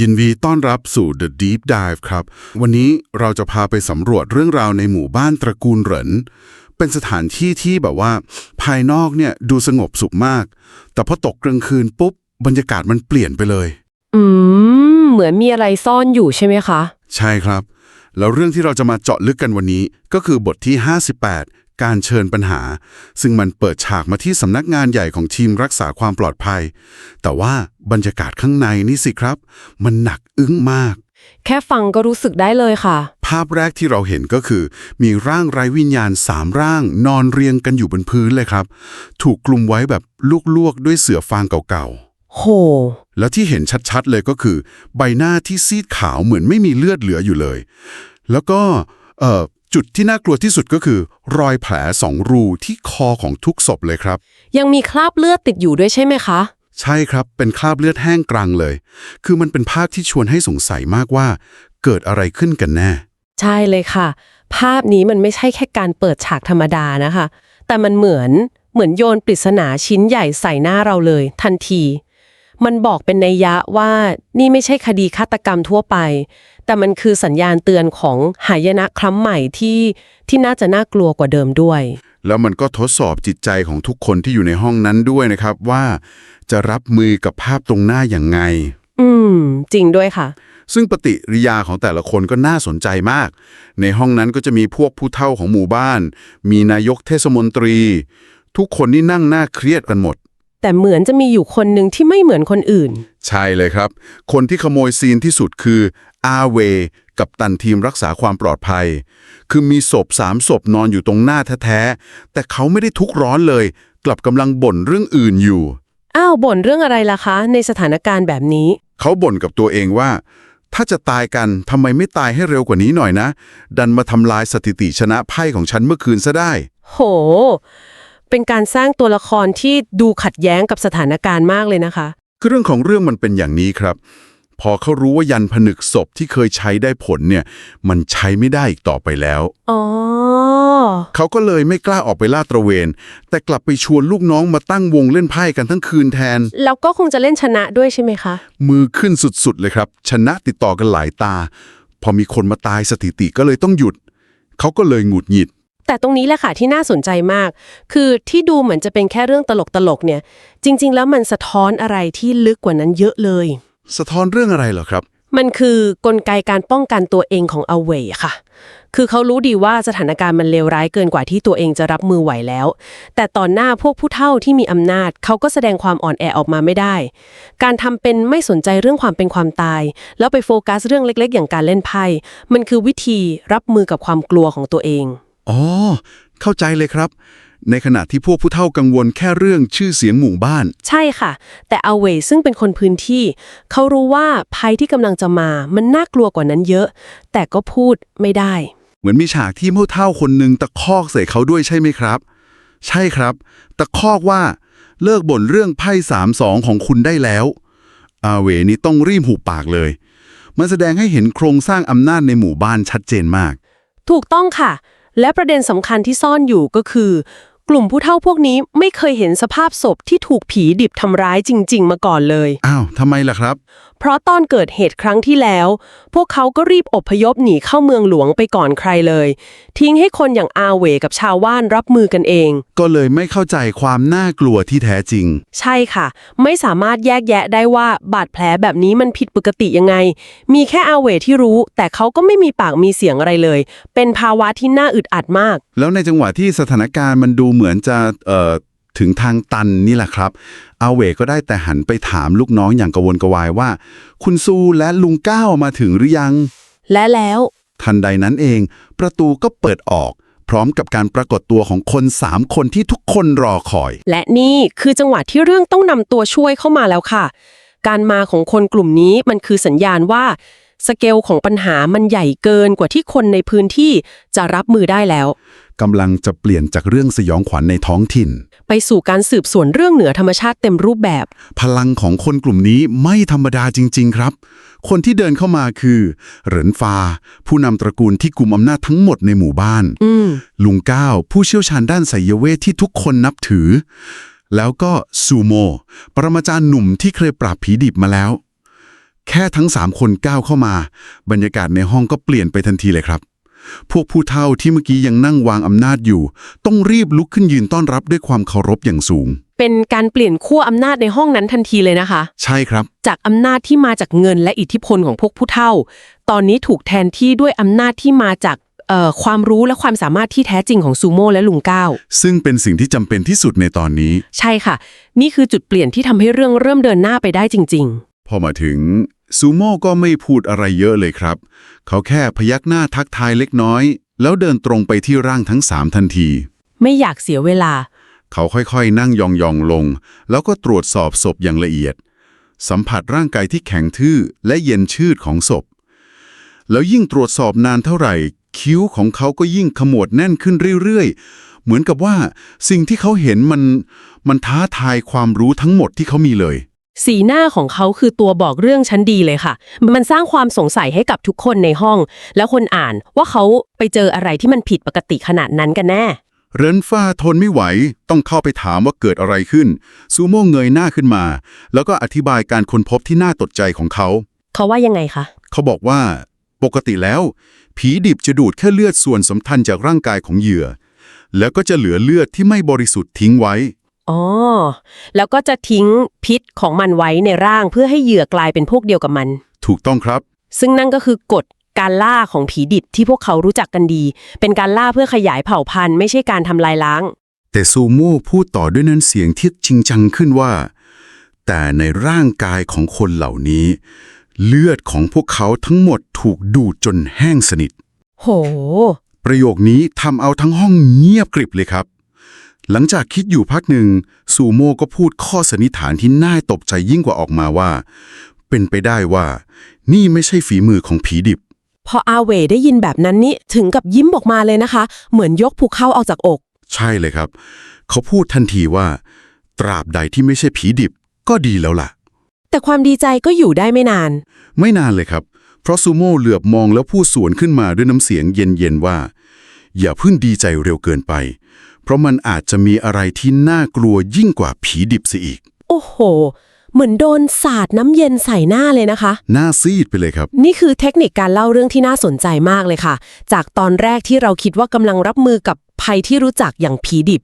ยินดีต้อนรับสู่ The Deep Dive ครับ วันนี้เราจะพาไปสำรวจเรื่องราวในหมู่บ้านตระกูลเหริน เป็นสถานที่ที่แบบว่า ภายนอกเนี่ยดูสงบสุขมาก แต่พอตกกลางคืนปุ๊บบรรยากาศมันเปลี่ยนไปเลย อืม เหมือนมีอะไรซ่อนอยู่ใช่ไหมคะ ใช่ครับ แล้วเรื่องที่เราจะมาเจาะลึกกันวันนี้ก็คือบทที่ 58 การเชิญปัญหา ซึ่งมันเปิดฉากมาที่สำนักงานใหญ่ของทีมรักษาความปลอดภัย แต่ว่าบรรยากาศข้างในนี่สิครับ มันหนักอึ้งมาก แค่ฟังก็รู้สึกได้เลยค่ะ ภาพแรกที่เราเห็นก็คือ มีร่างไร้วิญญาณสามร่าง นอนเรียงกันอยู่บนพื้นเลยครับ ถูกกลุ่มไว้แบบลวกๆด้วยเสื่อฟางเก่าโหๆแล้วที่เห็นชัดๆเลยก็คือ ใบหน้าที่ซีดขาวเหมือนไม่มีเลือดเหลืออยู่เลย แล้วก็เอ่อ จุดที่น่ากลัวที่สุดก็คือ รอยแผลสองรูที่คอของทุกศพเลยครับ ยังมีคราบเลือดติดอยู่ด้วยใช่ไหมคะ ใช่ครับ เป็นคราบเลือดแห้งกรังเลย คือมันเป็นภาพที่ชวนให้สงสัยมากว่า เกิดอะไรขึ้นกันแน่ ใช่เลยค่ะ ภาพนี้มันไม่ใช่แค่การเปิดฉากธรรมดานะคะ แต่มันเหมือนเหมือนโยนปริศนาชิ้นใหญ่ใส่หน้าเราเลย ทันที มันบอกเป็นนัยยะว่านี่ไม่ใช่คดีฆาตกรรมทั่วไป แต่มันคือสัญญาณเตือนของหายนะครั้มใหม่ที่ที่น่าจะน่ากลัวกว่าเดิมด้วย แล้วมันก็ทดสอบจิตใจของทุกคนที่อยู่ในห้องนั้นด้วยนะครับว่า จะรับมือกับภาพตรงหน้าอย่างไง อืม จริงด้วยค่ะซึ่งปฏิกิริยาของแต่ละคนก็น่าสนใจมาก ในห้องนั้นก็จะมีพวกผู้เฒ่าของหมู่บ้าน มีนายกเทศมนตรี ทุกคนนี่นั่งหน้าเครียดกันหมด แต่เหมือนจะมีอยู่คนหนึ่งที่ไม่เหมือนคนอื่น ใช่เลยครับ คนที่ขโมยซีนที่สุดคืออาเวกับตันทีมรักษาความปลอดภัย คือมีศพสามศพนอนอยู่ตรงหน้าแท้ๆ แต่เขาไม่ได้ทุกข์ร้อนเลย กลับกำลังบ่นเรื่องอื่นอยู่ อ้าวบ่นเรื่องอะไรล่ะคะ ในสถานการณ์แบบนี้ เขาบ่นกับตัวเองว่า ถ้าจะตายกันทำไมไม่ตายให้เร็วกว่านี้หน่อยนะ ดันมาทำลายสถิติชนะไพ่ของฉันเมื่อคืนซะได้ โห เป็นการสร้างตัวละครที่ดูขัดแย้งกับสถานการณ์มากเลยนะคะ คือเรื่องของเรื่องมันเป็นอย่างนี้ครับ พอเขารู้ว่ายันผนึกศพที่เคยใช้ได้ผลเนี่ย มันใช้ไม่ได้อีกต่อไปแล้ว อ๋อ เขาก็เลยไม่กล้าออกไปลาดตระเวน แต่กลับไปชวนลูกน้องมาตั้งวงเล่นไพ่กันทั้งคืนแทน แล้วก็คงจะเล่นชนะด้วยใช่ไหมคะ มือขึ้นสุดๆเลยครับ ชนะติดต่อกันหลายตา พอมีคนมาตายสถิติก็เลยต้องหยุด เขาก็เลยหงุดหงิด แต่ตรงนี้แหละค่ะที่น่าสนใจมาก คือที่ดูเหมือนจะเป็นแค่เรื่องตลกๆเนี่ย จริง ๆ แล้วมันสะท้อนอะไรที่ลึกกว่านั้นเยอะเลย สะท้อนเรื่องอะไรเหรอครับ มันคือกลไกการป้องกันตัวเองของอเวค่ะ คือเขารู้ดีว่าสถานการณ์มันเลวร้ายเกินกว่าที่ตัวเองจะรับมือไหวแล้ว แต่ตอนหน้าพวกผู้เฒ่าที่มีอำนาจ เขาก็แสดงความอ่อนแอออกมาไม่ได้ การทำเป็นไม่สนใจเรื่องความเป็นความตาย แล้วไปโฟกัสเรื่องเล็ก ๆ อย่างการเล่นไพ่ มันคือวิธีรับมือกับความกลัวของตัวเอง อ๋อ เข้าใจเลยครับ ในขณะที่พวกผู้เฒ่ากังวลแค่เรื่องชื่อเสียงหมู่บ้าน ใช่ค่ะ แต่อเวซึ่งเป็นคนพื้นที่ เขารู้ว่าภัยที่กำลังจะมามันน่ากลัวกว่านั้นเยอะ แต่ก็พูดไม่ได้ เหมือนมีฉากที่ผู้เฒ่าคนหนึ่งตะคอกใส่เขาด้วยใช่ไหมครับ ใช่ครับ ตะคอกว่าเลิกบ่นเรื่องไพ่สามสองของคุณได้แล้ว อาเวนี่ต้องรีบหูปากเลย มันแสดงให้เห็นโครงสร้างอำนาจในหมู่บ้านชัดเจนมาก ถูกต้องค่ะ และประเด็นสำคัญที่ซ่อนอยู่ก็คือ กลุ่มผู้เฒ่าพวกนี้ไม่เคยเห็นสภาพศพที่ถูกผีดิบทำร้ายจริง ๆ มาก่อนเลย อ้าวทำไมล่ะครับ เพราะตอนเกิดเหตุครั้งที่แล้ว พวกเขาก็รีบอพยพหนีเข้าเมืองหลวงไปก่อนใครเลย ทิ้งให้คนอย่างอาเหวกับชาวว่านรับมือกันเอง ก็เลยไม่เข้าใจความน่ากลัวที่แท้จริง ใช่ค่ะ ไม่สามารถแยกแยะได้ว่าบาดแผลแบบนี้มันผิดปกติยังไง มีแค่อาเหวที่รู้ แต่เขาก็ไม่มีปากมีเสียงอะไรเลย เป็นภาวะที่น่าอึดอัดมาก แล้วในจังหวะที่สถานการณ์มันดูเหมือนจะเอ่อถึงทางตันนี่แหละครับ อาเวก็ได้แต่หันไปถามลูกน้องอย่างกระวนกระวายว่า คุณซูและลุงก้าวมาถึงหรือยัง และแล้ว ทันใดนั้นเอง ประตูก็เปิดออก พร้อมกับการปรากฏตัวของคนสามคนที่ทุกคนรอคอย และนี่คือจังหวะที่เรื่องต้องนำตัวช่วยเข้ามาแล้วค่ะ การมาของคนกลุ่มนี้มันคือสัญญาณว่า สเกลของปัญหามันใหญ่เกินกว่าที่คนในพื้นที่จะรับมือได้แล้ว กำลังจะเปลี่ยนจากเรื่องสยองขวัญในท้องถิ่น ไปสู่การสืบสวนเรื่องเหนือธรรมชาติเต็มรูปแบบ พลังของคนกลุ่มนี้ไม่ธรรมดาจริง ๆ ครับ คนที่เดินเข้ามาคือ เหรินฟา ผู้นำตระกูลที่กุมอำนาจทั้งหมดในหมู่บ้าน อืม ลุงก้าวผู้เชี่ยวชาญด้านไสยเวทที่ทุกคนนับถือ แล้วก็ซูโมปรมาจารย์หนุ่มที่เคยปราบผีดิบมาแล้ว แค่ทั้งสามคนก้าวเข้ามา บรรยากาศในห้องก็เปลี่ยนไปทันทีเลยครับ พวกผู้เฒ่าที่เมื่อกี้ยังนั่งวางอำนาจอยู่ ต้องรีบลุกขึ้นยืนต้อนรับด้วยความเคารพอย่างสูง เป็นการเปลี่ยนขั้วอำนาจในห้องนั้นทันทีเลยนะคะ ใช่ครับ จากอำนาจที่มาจากเงินและอิทธิพลของพวกผู้เฒ่า ตอนนี้ถูกแทนที่ด้วยอำนาจที่มาจากเอ่อความรู้และความสามารถที่แท้จริงของซูโม่และลุงก้าวซึ่งเป็นสิ่งที่จำเป็นที่สุดในตอนนี้ ใช่ค่ะ นี่คือจุดเปลี่ยนที่ทำให้เรื่องเริ่มเดินหน้าไปได้จริง พอมาถึง ซูโม่ก็ไม่พูดอะไรเยอะเลยครับ เขาแค่พยักหน้าทักทายเล็กน้อย แล้วเดินตรงไปที่ร่างทั้งสามทันทีๆไม่อยากเสียเวลา เขาค่อยๆ นั่งยองๆลง แล้วก็ตรวจสอบศพอย่างละเอียด สัมผัสร่างกายที่แข็งทื่อและเย็นชืดของศพ แล้วยิ่งตรวจสอบนานเท่าไหร่ คิ้วของเขาก็ยิ่งขมวดแน่นขึ้นเรื่อยๆ เหมือนกับว่าสิ่งที่เขาเห็นมันมันท้าทายความรู้ทั้งหมดที่เขามีเลย สีหน้าของเขาคือตัวบอกเรื่องชั้นดีเลยค่ะ มันสร้างความสงสัยให้กับทุกคนในห้อง และคนอ่านว่าเขาไปเจออะไรที่มันผิดปกติขนาดนั้นกันแน่ เรนฟ้าทนไม่ไหว ต้องเข้าไปถามว่าเกิดอะไรขึ้น ซูโม่เงยหน้าขึ้นมา แล้วก็อธิบายการค้นพบที่น่าตกใจของเขา เขาว่ายังไงคะ เขาบอกว่า ปกติแล้ว ผีดิบจะดูดแค่เลือดส่วนสำคัญจากร่างกายของเหยื่อ แล้วก็จะเหลือเลือดที่ไม่บริสุทธิ์ทิ้งไว้ อ๋อ แล้วก็จะทิ้งพิษของมันไว้ในร่างเพื่อให้เหยื่อกลายเป็นพวกเดียวกับมัน ถูกต้องครับ ซึ่งนั่นก็คือกฎการล่าของผีดิบที่พวกเขารู้จักกันดี เป็นการล่าเพื่อขยายเผ่าพันธุ์ไม่ใช่การทำลายล้าง แต่ซูโม่พูดต่อด้วยนั้นเสียงที่จริงจังขึ้นว่า แต่ในร่างกายของคนเหล่านี้ เลือดของพวกเขาทั้งหมดถูกดูดจนแห้งสนิท โห ประโยคนี้ทำเอาทั้งห้องเงียบกริบเลยครับ หลังจากคิดอยู่พักหนึ่งซูโม่ก็พูดข้อสันนิษฐานที่น่าตกใจยิ่งกว่าออกมาว่า เป็นไปได้ว่า นี่ไม่ใช่ฝีมือของผีดิบ พออาเวได้ยินแบบนั้นนี่ถึงกับยิ้มออกมาเลยนะคะ เหมือนยกภูเขาออกจากอก ใช่เลยครับ เขาพูดทันทีว่า ตราบใดที่ไม่ใช่ผีดิบ ก็ดีแล้วล่ะ แต่ความดีใจก็อยู่ได้ไม่นาน ไม่นานเลยครับ เพราะซูโม่เหลือบมองแล้วพูดสวนขึ้นมาด้วยน้ำเสียงเย็นๆว่า อย่าเพิ่งดีใจเร็วเกินไป เพราะมันอาจจะมีอะไรที่น่ากลัวยิ่งกว่าผีดิบเสียอีก โอ้โห เหมือนโดนสาดน้ำเย็นใส่หน้าเลยนะคะ หน้าซีดไปเลยครับ นี่คือเทคนิคการเล่าเรื่องที่น่าสนใจมากเลยค่ะ จากตอนแรกที่เราคิดว่ากำลังรับมือกับภัยที่รู้จักอย่างผีดิบ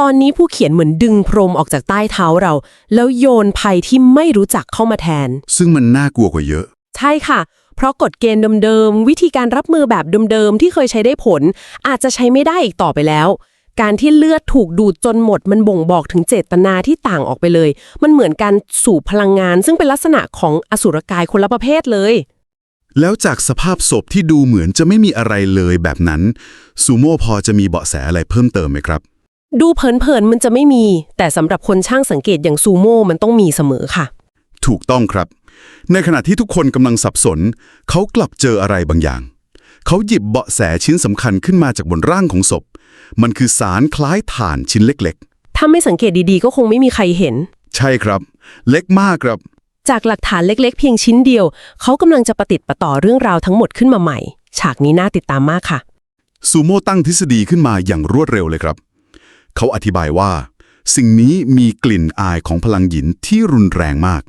ตอนนี้ผู้เขียนเหมือนดึงพรมออกจากใต้เท้าเรา แล้วโยนภัยที่ไม่รู้จักเข้ามาแทน ซึ่งมันน่ากลัวกว่าเยอะ ใช่ค่ะ เพราะกฎเกณฑ์เดิมๆ วิธีการรับมือแบบเดิมๆ ที่เคยใช้ได้ผล อาจจะใช้ไม่ได้อีกต่อไปแล้ว การที่เลือดถูกดูดจนหมดมันบ่งบอกถึงเจตนาที่ต่างออกไปเลย มันเหมือนการสูบพลังงาน ซึ่งเป็นลักษณะของอสุรกายคนละประเภทเลย แล้วจากสภาพศพที่ดูเหมือนจะไม่มีอะไรเลยแบบนั้น ซูโม่พอจะมีเบาะแสอะไรเพิ่มเติมไหมครับ ดูเผินๆมันจะไม่มี แต่สำหรับคนช่างสังเกตอย่างซูโม่มันต้องมีเสมอค่ะ ถูกต้องครับ ในขณะที่ทุกคนกำลังสับสน เขากลับเจออะไรบางอย่าง เขาหยิบเบาะแสชิ้นสำคัญขึ้นมาจากบนร่างของศพ มันคือสารคล้ายถ่านชิ้นเล็กถ้าไม่สังเกตดีๆ ก็คงไม่มีใครเห็น ๆ ใช่ครับ เล็กมากครับ จากหลักฐานเล็กๆ เพียงชิ้นเดียว เขากำลังจะประติดประต่อเรื่องราวทั้งหมดขึ้นมาใหม่ ฉากนี้น่าติดตามมากค่ะ ซูโม่ตั้งทฤษฎีขึ้นมาอย่างรวดเร็วเลยครับ เขาอธิบายว่า สิ่งนี้มีกลิ่นอายของพลังหยินที่รุนแรงมาก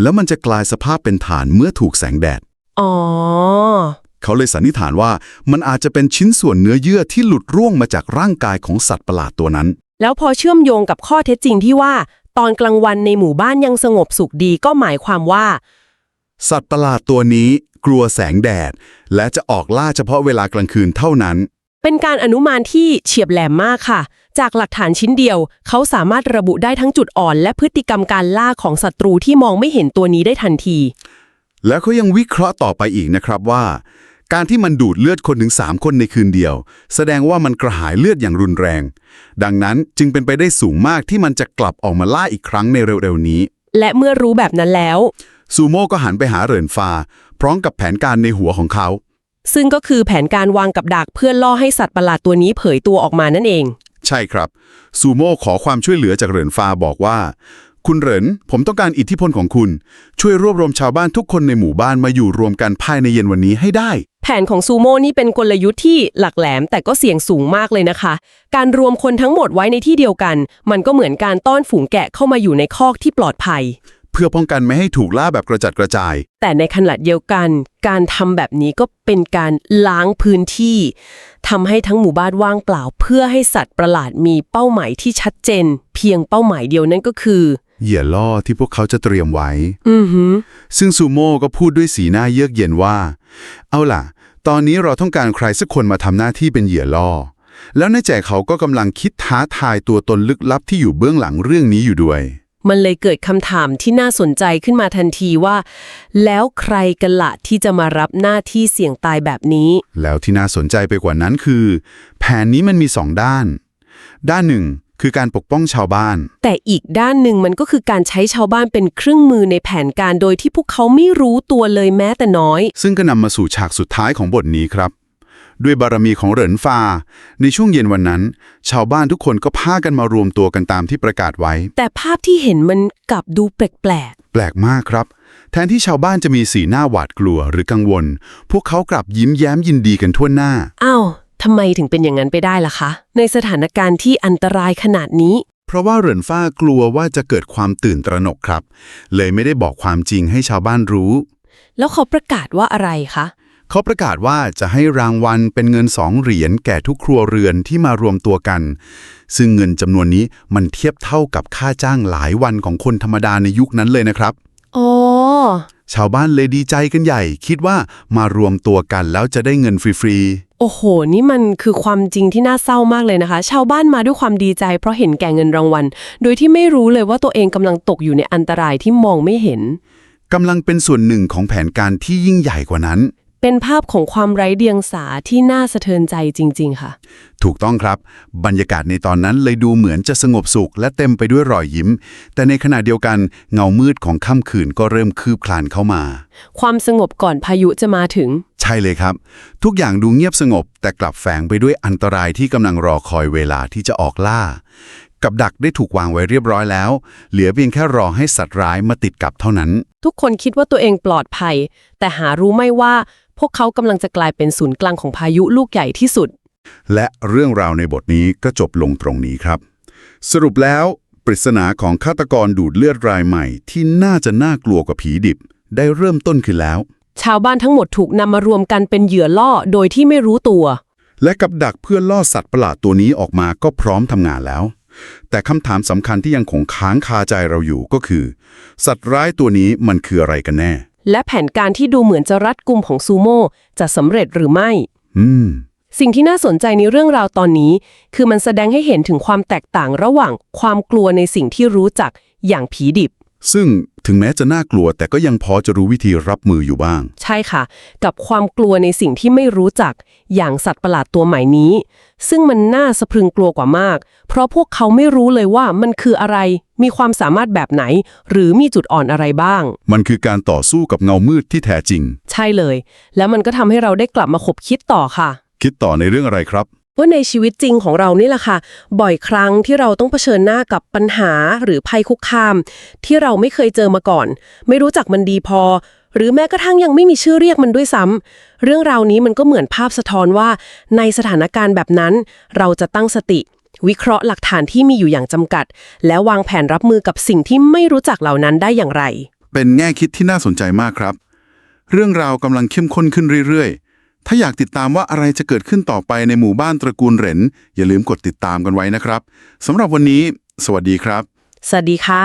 แล้วมันจะกลายสภาพเป็นฐานเมื่อถูกแสงแดด อ๋อ เขาเลยสันนิษฐานว่ามันอาจจะเป็นชิ้นส่วนเนื้อเยื่อที่หลุดร่วงมาจากร่างกายของสัตว์ประหลาดตัวนั้น แล้วพอเชื่อมโยงกับข้อเท็จจริงที่ว่า ตอนกลางวันในหมู่บ้านยังสงบสุขดีก็หมายความว่า สัตว์ประหลาดตัวนี้กลัวแสงแดด และจะออกล่าเฉพาะเวลากลางคืนเท่านั้น เป็นการอนุมานที่เฉียบแหลมมากค่ะ จากหลักฐานชิ้นเดียว เขาสามารถระบุได้ทั้งจุดอ่อน และพฤติกรรมการล่าของศัตรูที่มองไม่เห็นตัวนี้ได้ทันที แล้วเขายังวิเคราะห์ต่อไปอีกนะครับว่า การที่มันดูดเลือดคนถึง 3 คนในคืนเดียว แสดงว่ามันกระหายเลือดอย่างรุนแรง ดังนั้นจึงเป็นไปได้สูงมากที่มันจะกลับออกมาล่าอีกครั้งในเร็วๆนี้ และเมื่อรู้แบบนั้นแล้ว ซูโม่ก็หันไปหาเหรินฟา พร้อมกับแผนการในหัวของเขา ซึ่งก็คือแผนการวางกับดักเพื่อล่อให้สัตว์ประหลาดตัวนี้เผยตัวออกมานั่นเอง ใช่ครับ ซูโม่ขอความช่วยเหลือจากเหรินฟาบอกว่าคุณเหริน ผมต้องการอิทธิพลของคุณ ช่วยรวบรวมชาวบ้านทุกคนในหมู่บ้านมาอยู่รวมกันภายในเย็นวันนี้ให้ได้ แผนของซูโม่นี่เป็นกลยุทธ์ที่หลักแหลมแต่ก็เสี่ยงสูงมากเลยนะคะ การรวมคนทั้งหมดไว้ในที่เดียวกัน มันก็เหมือนการต้อนฝูงแกะเข้ามาอยู่ในคอกที่ปลอดภัย เพื่อป้องกันไม่ให้ถูกล่าแบบกระจัดกระจาย แต่ในขณะเดียวกัน การทำแบบนี้ก็เป็นการล้างพื้นที่ทำให้ทั้งหมู่บ้านว่างเปล่า เพื่อให้สัตว์ประหลาดมีเป้าหมายที่ชัดเจน เพียงเป้าหมายเดียวนั่นก็คือ เหยื่อล่อที่พวกเขาจะเตรียมไว้ อือหือ ซึ่งซูโม่ก็พูดด้วยสีหน้าเยือกเย็นว่า เอาล่ะ ตอนนี้เราต้องการใครสักคนมาทำหน้าที่เป็นเหยื่อล่อ แล้วในใจเขาก็กำลังคิดท้าทายตัวตนลึกลับที่อยู่เบื้องหลังเรื่องนี้อยู่ด้วย มันเลยเกิดคำถามที่น่าสนใจขึ้นมาทันทีว่า แล้วใครกันละที่จะมารับหน้าที่เสี่ยงตายแบบนี้ แล้วที่น่าสนใจไปกว่านั้นคือ แผนนี้มันมีสองด้าน ด้านหนึ่ง คือการปกป้องชาวบ้าน แต่อีกด้านหนึ่งมันก็คือการใช้ชาวบ้านเป็นเครื่องมือในแผนการโดยที่พวกเขาไม่รู้ตัวเลยแม้แต่น้อย ซึ่งก็นำมาสู่ฉากสุดท้ายของบทนี้ครับ ด้วยบารมีของเหรินฟา ในช่วงเย็นวันนั้น ชาวบ้านทุกคนก็พากันมารวมตัวกันตามที่ประกาศไว้ แต่ภาพที่เห็นมันกลับดูแปลกแปลกมากครับ แทนที่ชาวบ้านจะมีสีหน้าหวาดกลัวหรือกังวล พวกเขากลับยิ้มแย้มยินดีกันทั่วหน้า ๆอ้าว ทำไมถึงเป็นอย่างนั้นไปได้ล่ะคะ ในสถานการณ์ที่อันตรายขนาดนี้ เพราะว่าเหรินฟ้ากลัวว่าจะเกิดความตื่นตระหนกครับ เลยไม่ได้บอกความจริงให้ชาวบ้านรู้ แล้วเขาประกาศว่าอะไรคะเขาประกาศว่าจะให้รางวัลเป็นเงินสองเหรียญแก่ทุกครัวเรือนที่มารวมตัวกัน ซึ่งเงินจำนวนนี้มันเทียบเท่ากับค่าจ้างหลายวันของคนธรรมดาในยุคนั้นเลยนะครับ อ๋อ ชาวบ้านเลยดีใจกันใหญ่ คิดว่ามารวมตัวกันแล้วจะได้เงินฟรีโอ้โห นี่มันคือความจริงที่น่าเศร้ามากเลยนะคะ ชาวบ้านมาด้วยความดีใจ เพราะเห็นแก่เงินรางวัล โดยที่ไม่รู้เลยว่าตัวเองกำลังตกอยู่ในอันตรายที่มองไม่เห็นๆกำลังเป็นส่วนหนึ่งของแผนการที่ยิ่งใหญ่กว่านั้น เป็นภาพของความไร้เดียงสาที่น่าสะเทือนใจจริง ๆ ค่ะ ถูกต้องครับ บรรยากาศในตอนนั้นเลยดูเหมือนจะสงบสุขและเต็มไปด้วยรอยยิ้ม แต่ในขณะเดียวกันเงามืดของค่ำคืนก็เริ่มคืบคลานเข้ามา ความสงบก่อนพายุจะมาถึง ใช่เลยครับ ทุกอย่างดูเงียบสงบ แต่กลับแฝงไปด้วยอันตรายที่กำลังรอคอยเวลาที่จะออกล่า กับดักได้ถูกวางไว้เรียบร้อยแล้ว เหลือเพียงแค่รอให้สัตว์ร้ายมาติดกับเท่านั้น ทุกคนคิดว่าตัวเองปลอดภัย แต่หารู้ไม่ว่า พวกเขากำลังจะกลายเป็นศูนย์กลางของพายุลูกใหญ่ที่สุด และเรื่องราวในบทนี้ก็จบลงตรงนี้ครับ สรุปแล้วปริศนาของฆาตกรดูดเลือดรายใหม่ที่น่าจะน่ากลัวกว่าผีดิบ ได้เริ่มต้นขึ้นแล้ว ชาวบ้านทั้งหมดถูกนำมารวมกันเป็นเหยื่อล่อโดยที่ไม่รู้ตัว และกับดักเพื่อล่อสัตว์ประหลาดตัวนี้ออกมาก็พร้อมทำงานแล้ว แต่คำถามสำคัญที่ยังคงค้างคาใจเราอยู่ก็คือ สัตว์ร้ายตัวนี้มันคืออะไรกันแน่ และแผนการที่ดูเหมือนจะรัดกุมของซูโม่จะสำเร็จหรือไม่ อืม สิ่งที่น่าสนใจในเรื่องราวตอนนี้ คือมันแสดงให้เห็นถึงความแตกต่างระหว่างความกลัวในสิ่งที่รู้จักอย่างผีดิบ ซึ่งถึงแม้จะน่ากลัว แต่ก็ยังพอจะรู้วิธีรับมืออยู่บ้าง ใช่ค่ะ กับความกลัวในสิ่งที่ไม่รู้จักอย่างสัตว์ประหลาดตัวใหม่นี้ ซึ่งมันน่าสะพรึงกลัวกว่ามาก เพราะพวกเขาไม่รู้เลยว่ามันคืออะไร มีความสามารถแบบไหน หรือมีจุดอ่อนอะไรบ้าง มันคือการต่อสู้กับเงามืดที่แท้จริง ใช่เลย แล้วมันก็ทำให้เราได้กลับมาคบคิดต่อค่ะ คิดต่อในเรื่องอะไรครับ ว่าในชีวิตจริงของเรานี่แหละค่ะ บ่อยครั้งที่เราต้องเผชิญหน้ากับปัญหาหรือภัยคุกคาม ที่เราไม่เคยเจอมาก่อน ไม่รู้จักมันดีพอ หรือแม้กระทั่งยังไม่มีชื่อเรียกมันด้วยซ้ำเรื่องราวนี้มันก็เหมือนภาพสะท้อนว่า ในสถานการณ์แบบนั้น เราจะตั้งสติ วิเคราะห์หลักฐานที่มีอยู่อย่างจำกัด แล้ววางแผนรับมือกับสิ่งที่ไม่รู้จักเหล่านั้นได้อย่างไร เป็นแง่คิดที่น่าสนใจมากครับ เรื่องราวกำลังเข้มข้นขึ้นเรื่อยๆ ถ้าอยากติดตามว่าอะไรจะเกิดขึ้นต่อไปในหมู่บ้านตระกูลเหรนอย่าลืมกดติดตามกันไว้นะครับสำหรับวันนี้ สวัสดีครับ สวัสดีค่ะ